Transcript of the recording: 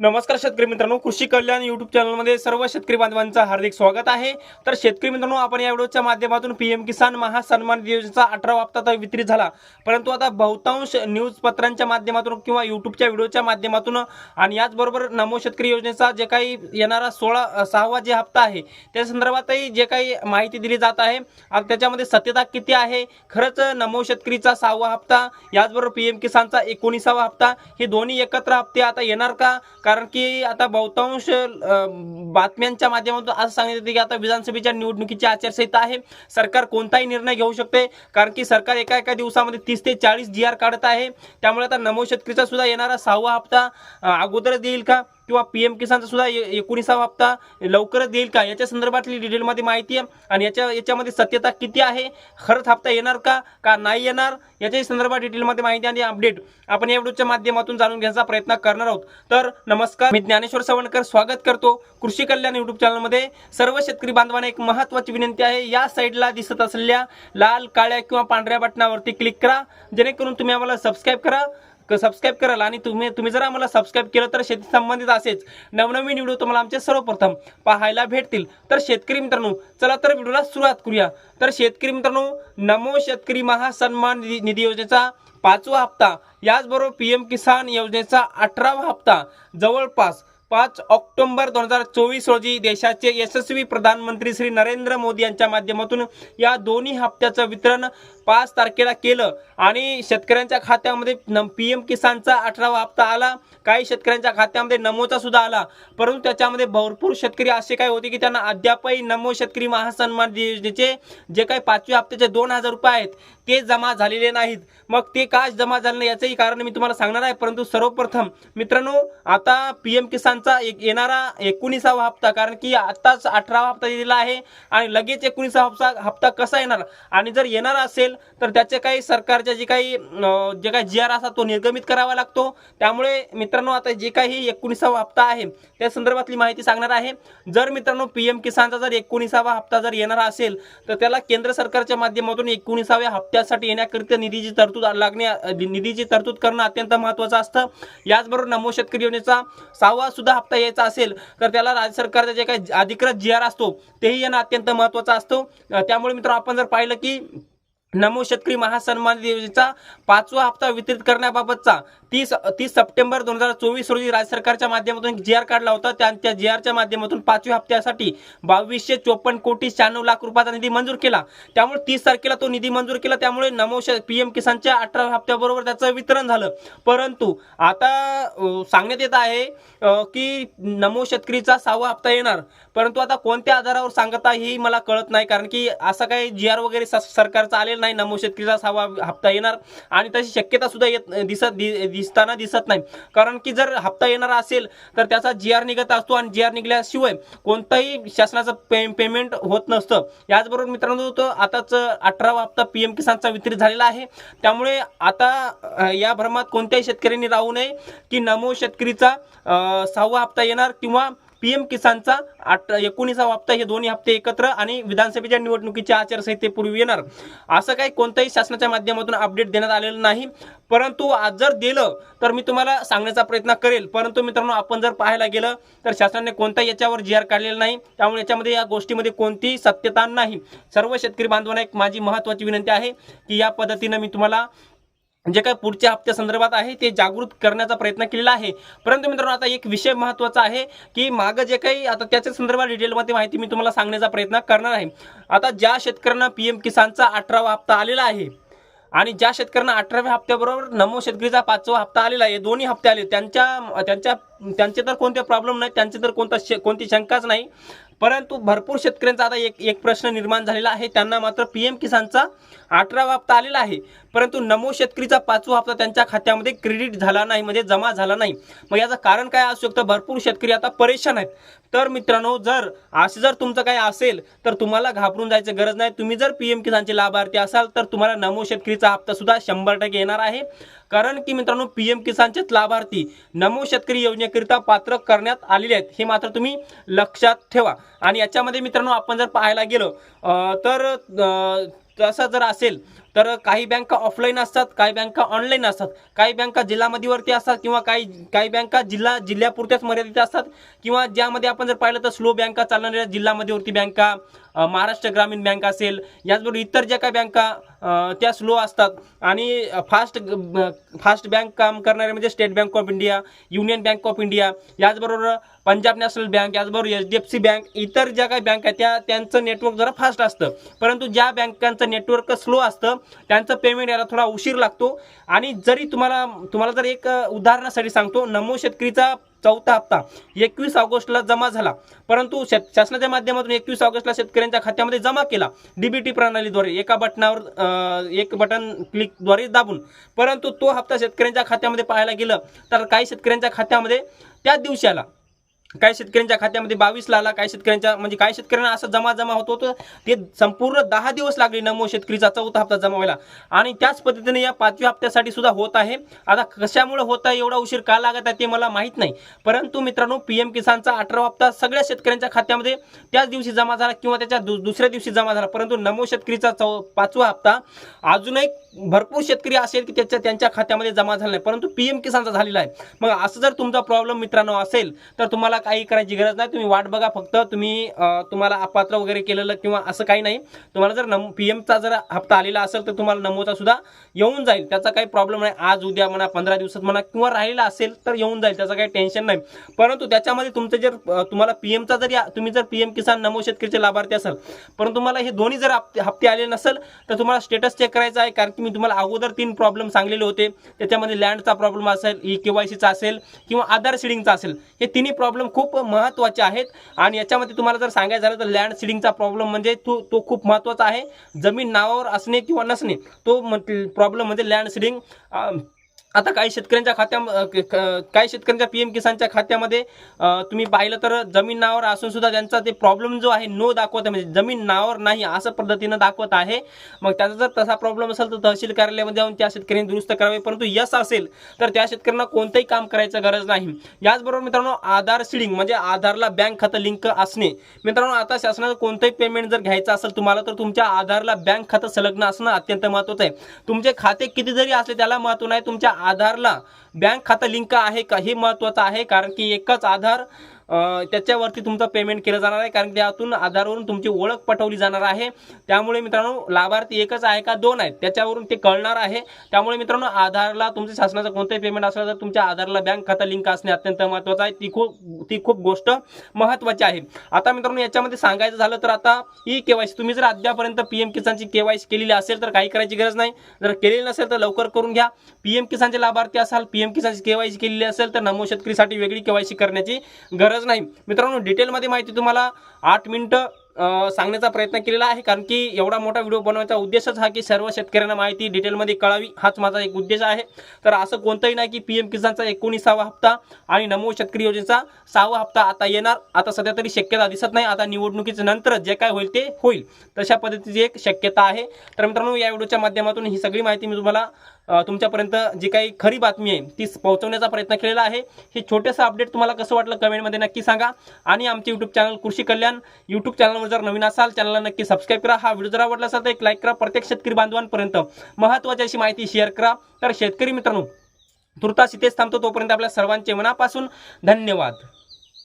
नमस्कार शेतकरी मित्रांनो कृषी कल्याण युट्यूब चॅनलमध्ये सर्व शेतकरी बांधवांचं हार्दिक स्वागत आहे. तर शेतकरी मित्रांनो आपण या व्हिडिओच्या माध्यमातून पीएम किसान महासन्मान योजनेचा अठरा हप्ता तर वितरित झाला. परंतु आता बहुतांश न्यूज पत्रांच्या माध्यमातून किंवा युट्यूबच्या व्हिडिओच्या माध्यमातून आणि याचबरोबर नमो शेतकरी योजनेचा जे काही येणारा सोळा सहावा जे हप्ता आहे त्या संदर्भातही जे काही माहिती दिली जात आहे. आणि त्याच्यामध्ये सत्यता किती आहे? खरंच नमो शेतकरीचा सहावा हप्ता याचबरोबर पीएम किसानचा एकोणीसावा हप्ता हे दोन्ही एकत्र हप्ते आता येणार का? कारण की आता बहुतांश बातम्यांच्या माध्यमातून असं सांगितलं येते की आता विधानसभेच्या निवडणुकीची आचारसंहिता आहे. सरकार कोणताही निर्णय घेऊ शकते. कारण की सरकार एका एका दिवसामध्ये तीस ते चाळीस जी आर काढत आहे. त्यामुळे आता नमो शेतकरीचा सुद्धा येणारा सहावा हप्ता अगोदरच देईल का? किंवा पी एम किसानचा सुद्धा ए- एकोणीसावा हप्ता लवकरच देईल का? याच्या संदर्भातली डिटेलमध्ये माहिती आहे. आणि याच्या याच्यामध्ये सत्यता किती आहे? खरंच हप्ता येणार का? का नाही येणार? याच्याही संदर्भात डिटेलमध्ये माहिती आणि अपडेट आपण या व्हिडिओच्या माध्यमातून जाणून घेण्याचा प्रयत्न करणार आहोत. तर नमस्कार मी ज्ञानेश्वर सवणकर स्वागत करतो कृषी कल्याण युट्यूब चॅनलमध्ये सर्व शेतकरी बांधवांना एक महत्त्वाची विनंती आहे. या साईडला दिसत असलेल्या लाल काळ्या किंवा पांढऱ्या बटनावरती क्लिक करा. जेणेकरून तुम्ही आम्हाला सबस्क्राईब करा. सबस्क्राईब कराल आणि तुम्ही तुम्ही जर आम्हाला सबस्क्राईब केलं तर शेती संबंधित असेच नवनवीन व्हिडिओ तुम्हाला आमचे सर्वप्रथम पाहायला भेटतील. तर शेतकरी मित्रांनो चला तर व्हिडिओला सुरुवात करूया. तर शेतकरी मित्रांनो नमो शेतकरी महासन्मान निधी निधी योजनेचा पाचवा हप्ता याचबरोबर पी एम किसान योजनेचा अठरावा हप्ता जवळपास पाच ऑक्टोंबर दोन हजार चोवीस रोजी देशाचे यशस्वी प्रधानमंत्री श्री नरेंद्र मोदी यांच्या माध्यमातून या दोन्ही हप्त्याचं वितरण पाच तारखेला केलं. आणि शेतकऱ्यांच्या खात्यामध्ये पी एम किसानचा अठरावा हप्ता आला. काही शेतकऱ्यांच्या खात्यामध्ये नमोचा सुद्धा आला. परंतु त्याच्यामध्ये भरपूर शेतकरी असे काय होते की त्यांना अद्यापही नमो शेतकरी महासन्मान योजनेचे जे काही पाचव्या हप्त्याचे दोन हजार रुपये आहेत ते जमा झालेले नाहीत. मग ते का जमा झाले नाही याचंही कारण मी तुम्हाला सांगणार आहे. परंतु सर्वप्रथम मित्रांनो आता पी एम किसानचा एक येणारा एकोणीसावा हप्ता कारण की आत्ताच अठरावा हप्ता दिलेला आहे. आणि लगेच एकोणीसावा हप्ता हप्ता कसा येणार? आणि जर येणार असेल तर त्याचे काही सरकारच्या जे काही जे काही जी आर असतात तो निर्गमित करावा लागतो. त्यामुळे मित्रांनो आता जे काही एकोणीसावा हप्ता आहे त्या संदर्भातली माहिती सांगणार आहे. जर मित्रांनो पी एम किसानचा जर एकोणीसावा हप्ता जर येणार असेल तर त्याला केंद्र सरकारच्या माध्यमातून एकोणीसाव्या हप्त्यासाठी येण्याकरिता निधीची तरतूद लागणे निधीची तरतूद करणं अत्यंत महत्त्वाचं असतं. याचबरोबर नमो शेतकरी योजनेचा सहावा सुद्धा हप्ता यायचा असेल तर त्याला राज्य सरकारचा जे काही अधिकृत जी आर असतो तेही येणं अत्यंत महत्त्वाचं असतो. त्यामुळे मित्र आपण जर पाहिलं की नमो शेतकरी महासन्मान योजनेचा पाचवा हप्ता वितरित करण्याबाबतचा तीस तीस सप्टेंबर दोन हजार चोवीस रोजी राज्य सरकारच्या माध्यमातून जी आर काढला होता त्या त्या जी आरच्या माध्यमातून पाचव्या हप्त्यासाठी बावीसशे चोपन्न कोटी शहाण्णव लाख रुपयाचा निधी मंजूर केला. त्यामुळे तीस तारखेला तो निधी मंजूर केला. त्यामुळे नमो पी एम किसानच्या अठरा हप्त्याबरोबर त्याचं वितरण झालं. परंतु आता सांगण्यात येत आहे की नमो शेतकरीचा सहावा हप्ता येणार. परंतु आता कोणत्या आधारावर सांगता ही मला कळत नाही. कारण की असं काही जी आर वगैरे स- सरकारचा आलेला नाही. नमो शेतकरीचा सहावा हप्ता येणार. आणि तशी शक्यता सुद्धा येत दिसत दिसताना दिसत नाही. कारण की जर हप्ता येणार असेल तर त्याचा जी आर निघत असतो आणि जी आर निघल्याशिवाय कोणताही शासनाचं पे पेमेंट होत नसतं. याचबरोबर मित्रांनो तो आताच अठरावा हप्ता पी एम किसानचा वितरित झालेला आहे. त्यामुळे आता या भ्रमात कोणत्याही शेतकऱ्यांनी राहू नये की नमो शेतकरीचा सहावा हप्ता येणार किंवा पीएम किसानचा आठ एकोणीसावा हप्ता हे दोन्ही हप्ते एकत्र आणि विधानसभेच्या निवडणुकीच्या आचारसंहितेपूर्वी येणार. असं काही कोणत्याही शासनाच्या माध्यमातून अपडेट देण्यात आलेलं नाही. परंतु आज जर दिलं तर मी तुम्हाला सांगण्याचा प्रयत्न करेल. परंतु मित्रांनो आपण जर पाहायला गेलं तर शासनाने कोणताही याच्यावर जी आर काढलेला नाही. त्यामुळे याच्यामध्ये या गोष्टीमध्ये कोणतीही सत्यता नाही. सर्व शेतकरी बांधवांना एक माझी महत्त्वाची विनंती आहे की या पद्धतीनं मी तुम्हाला जे काही पुढच्या हप्त्या संदर्भात आहे ते जागृत करण्याचा प्रयत्न केलेला आहे. परंतु मित्रांनो आता एक विषय महत्त्वाचा आहे की मागं जे काही आता त्याच्या संदर्भात डिटेलमध्ये माहिती मी तुम्हाला सांगण्याचा प्रयत्न करणार आहे. आता ज्या शेतकऱ्यांना पी एम किसानचा अठरावा हप्ता आलेला आहे आणि ज्या शेतकऱ्यांना अठराव्या हप्त्याबरोबर नमो शेतकरीचा पाचवा हप्ता आलेला आहे दोन्ही हप्ते आले. त्यांच्या त्यांच्या त्यांचे तर कोणते प्रॉब्लेम नाही त्यांचे तर कोणता कोणती शंकाच नाही. परंतु भरपूर शेतकऱ्यांचा आता एक एक प्रश्न निर्माण झालेला आहे. त्यांना मात्र पी एम किसानचा अठरावा हप्ता आलेला आहे. परंतु नमो शेतकरीचा पाचवा हप्ता त्यांच्या खात्यामध्ये क्रेडिट झाला नाही म्हणजे जमा झाला नाही. मग याचं कारण काय असू शकतं? भरपूर शेतकरी आता परेशान आहेत. तर मित्रांनो जर असं जर तुमचं काय असेल तर तुम्हाला घाबरून जायचं गरज नाही. तुम्ही जर पी एम किसानचे लाभार्थी असाल तर तुम्हाला नमो शेतकरीचा हप्ता सुद्धा शंभर टक्के येणार आहे. कारण की मित्रांनो पी एम किसानचेच लाभार्थी नमो शेतकरी योजनेकरिता पात्र करण्यात आलेले आहेत. हे मात्र तुम्ही लक्षात ठेवा. आणि याच्यामध्ये मित्रांनो आपण जर पाहायला गेलो तर तसं जर असेल तर काही बँका ऑफलाईन असतात काही बँका ऑनलाईन असतात काही बँका जिल्हामध्येवरती असतात किंवा काही काही बँका जिल्हा जिल्ह्यापुरत्याच मर्यादित असतात किंवा ज्यामध्ये आपण जर पाहिलं तर स्लो बँका चालणाऱ्या जिल्हामध्येवरती बँका महाराष्ट्र ग्रामीण बँक असेल याचबरोबर इतर ज्या काही बँका त्या स्लो असतात. आणि फास्ट फास्ट बँक काम करणारे म्हणजे State Bank of India Union Bank of India याचबरोबर पंजाब नॅशनल बँक याचबरोबर H D F C bank इतर ज्या काही बँक आहेत त्या त्यांचं नेटवर्क जरा फास्ट असतं. परंतु ज्या बँकांचं नेटवर्क स्लो असतं त्यांचं पेमेंट यायला थोडा उशीर लागतो. आणि जरी तुम्हाला तुम्हाला जर एक उदाहरणासाठी सांगतो नमो शेतकरीचा चौथा हप्ता एकवीस ऑगस्टला जमा झाला. परंतु शेत शासनाच्या माध्यमातून एकवीस ऑगस्टला शेतकऱ्यांच्या खात्यामध्ये जमा केला डीबीटी प्रणालीद्वारे. एका बटनावर एक बटन क्लिकद्वारे दाबून. परंतु तो हप्ता शेतकऱ्यांच्या खात्यामध्ये पाहायला गेलं तर काही शेतकऱ्यांच्या खात्यामध्ये त्याच दिवशी आला. काही शेतकऱ्यांच्या खात्यामध्ये बावीसला आला काही शेतकऱ्यांच्या म्हणजे काही शेतकऱ्यांना असं जमा जमा होत होतं ते संपूर्ण दहा दिवस लागले नमो शेतकरीचा चौथा हप्ता जमा व्हायला. आणि त्याच पद्धतीने या पाचव्या हप्त्यासाठी सुद्धा होत आहे. आता कशामुळे होत आहे एवढा उशीर का लागत आहे ते मला माहीत नाही. परंतु मित्रांनो पी एम किसानचा अठरा हप्ता सगळ्या शेतकऱ्यांच्या खात्यामध्ये त्याच दिवशी जमा झाला किंवा त्याच्या दु- दुसऱ्या दिवशी जमा झाला. परंतु नमो शेतकरीचा चौ पाचवा हप्ता अजूनही भरपूर शेतकरी असेल की त्याच्या त्यांच्या खात्यामध्ये जमा झाला नाही. परंतु पी एम किसानचा झालेला आहे. मग असं जर तुमचा प्रॉब्लेम मित्रांनो असेल तर तुम्हाला काही करायची गरज नाही. तुम्ही वाट बघा फक्त. तुम्ही तुम्हाला अपात्र वगैरे केलेलं किंवा असं काही नाही. तुम्हाला जर नम पी एमचा जर हप्ता आलेला असेल तर तुम्हाला नमोचा सुद्धा येऊन जाईल. त्याचा काही प्रॉब्लेम नाही. आज उद्या म्हणा पंधरा दिवसात म्हणा किंवा राहिलेला असेल तर येऊन जाईल. त्याचं काही टेन्शन नाही. परंतु त्याच्यामध्ये तुमचं जर तुम्हाला पी एमचा जर या- तुम्ही जर पी एम किसान नमो शेतकरीचे लाभार्थी असाल परंतु तुम्हाला हे दोन्ही जर हप्ते हप्ते आले नसेल तर तुम्हाला स्टेटस चेक करायचा आहे. कारण की मी तुम्हाला अगोदर तीन प्रॉब्लेम सांगलेले होते. त्याच्यामध्ये लँडचा प्रॉब्लेम असेल ई के वाय सीचा असेल किंवा आधार शिडिंगचा असेल. हे तिन्ही प्रॉब्लेम खूप महत्त्वाचे आहेत. आणि याच्यामध्ये तुम्हाला जर सांगायचं झालं तर लँड सीडिंगचा प्रॉब्लेम म्हणजे तो तो खूप महत्त्वाचा आहे. जमीन नावावर असणे किंवा नसणे तो प्रॉब्लेम म्हणजे लँड सिडिंग आता काही शेतकऱ्यांच्या खात्या काही शेतकऱ्यांच्या पी एम किसानच्या खात्यामध्ये तुम्ही पाहिलं तर जमीन नावावर असून सुद्धा त्यांचा ते प्रॉब्लेम जो आहे नो दाखवत आहे. म्हणजे जमीन नावावर नाही असं पद्धतीनं दाखवत आहे. मग त्याचा जर तसा प्रॉब्लेम असेल तर तहसील कार्यालयामध्ये जाऊन त्या शेतकऱ्यांनी दुरुस्त करावे. परंतु यस असेल तर त्या शेतकऱ्यांना कोणतंही काम करायचं गरज नाही. याचबरोबर मित्रांनो आधार सिडिंग म्हणजे आधारला बँक खातं लिंक असणे. मित्रांनो आता शासनाचं कोणतंही पेमेंट जर घ्यायचं असेल तुम्हाला तर तुमच्या आधारला बँक खातं संलग्न असणं अत्यंत महत्त्वाचं आहे. तुमचे खाते किती जरी असले त्याला महत्त्व नाही. तुमच्या आधारला बँक खातं लिंक आहे का? हे महत्त्वाचं आहे कारण की एकच आधार त्याच्यावरती तुमचं पेमेंट केलं जाणार आहे. कारण त्यातून आधारवरून तुमची ओळख पटवली जाणार आहे. त्यामुळे मित्रांनो लाभार्थी एकच आहे का? दोन आहेत. त्याच्यावरून ते कळणार आहे. त्यामुळे मित्रांनो आधारला तुमच्या शासनाचं कोणतंही पेमेंट असलं तर तुमच्या आधारला बँक खातं लिंक असणे अत्यंत महत्त्वाचं आहे. ती खूप ती खूप गोष्ट महत्त्वाची आहे. आता मित्रांनो याच्यामध्ये सांगायचं झालं तर आता ई केवायसी तुम्ही जर अद्यापर्यंत पी एम किसानची केवायसी केलेली असेल तर काही करायची गरज नाही. जर केलेली नसेल तर लवकर करून घ्या. पी एम किसानचे लाभार्थी असाल पी एम किसानची केवायसी केलेली असेल तर नमो शेतकरीसाठी वेगळी केवायसी करण्याची गरज नाही. मित्रांनो डिटेलमध्ये माहिती तुम्हाला आठ मिनटं सांगण्याचा प्रयत्न केलेला आहे. कारण की एवढा मोठा व्हिडिओ बनवायचा उद्देशच हा की सर्व शेतकऱ्यांना माहिती डिटेलमध्ये कळावी हाच माझा एक उद्देश आहे. तर असं कोणतंही नाही की पी एम किसानचा एकोणीसावा हप्ता आणि नमो शेतकरी योजनेचा सहावा हप्ता आता येणार. आता सध्या तरी शक्यता दिसत नाही. आता निवडणुकीच्या नंतर जे काय होईल ते होईल. तशा पद्धतीची एक शक्यता आहे. तर मित्रांनो या व्हिडिओच्या माध्यमातून ही सगळी माहिती मी तुम्हाला तुमच्यापर्यंत जी काही खरी बातमी आहे ती पोहोचवण्याचा प्रयत्न केलेला आहे. हे छोटंसं अपडेट तुम्हाला कसं वाटलं कमेंटमध्ये नक्की सांगा. आणि आमचे यूट्यूब चॅनल कृषी कल्याण यूट्यूब चॅनलवर जर नवीन असाल चॅनलला नक्की सबस्क्राईब करा. हा व्हिडिओ जर आवडला असेल तर एक लाईक करा. प्रत्येक शेतकरी बांधवांपर्यंत महत्त्वाची अशी माहिती शेअर करा. तर शेतकरी मित्रांनो तुर्तास इथेच थांबतो. तोपर्यंत आपल्या सर्वांचे मनापासून धन्यवाद.